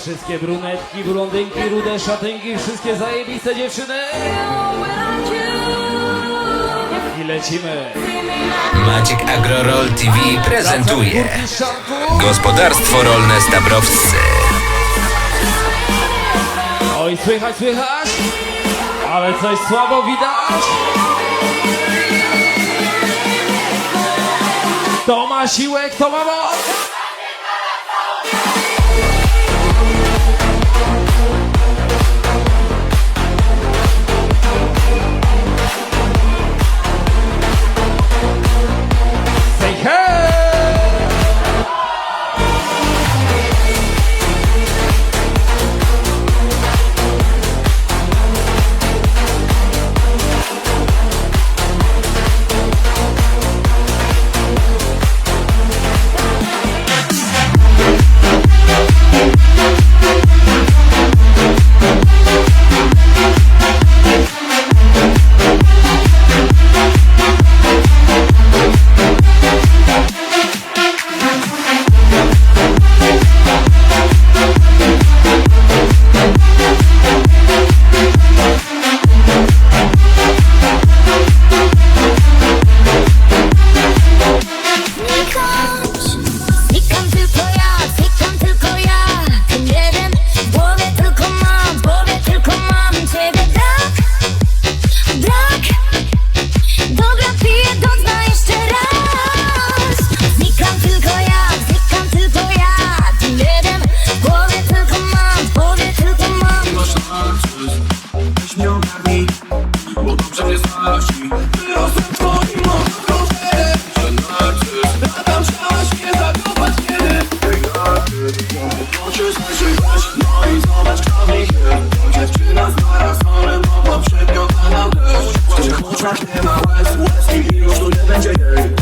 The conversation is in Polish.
Wszystkie brunetki, blondynki, rude szatynki, wszystkie zajebiste dziewczyny. I lecimy. Maciek Agroroll TV prezentuje. Gospodarstwo Rolne Stabrowscy. Oj, słychać, słychać? Ale coś słabo widać? Kto ma siłę, kto ma moc? Możesz wyżywać, no i zobacz kto w nich jest To dziewczyna zarażony, bo poprzednio dana deszcz oczach nie ma łez, łez i już tu nie będzie jej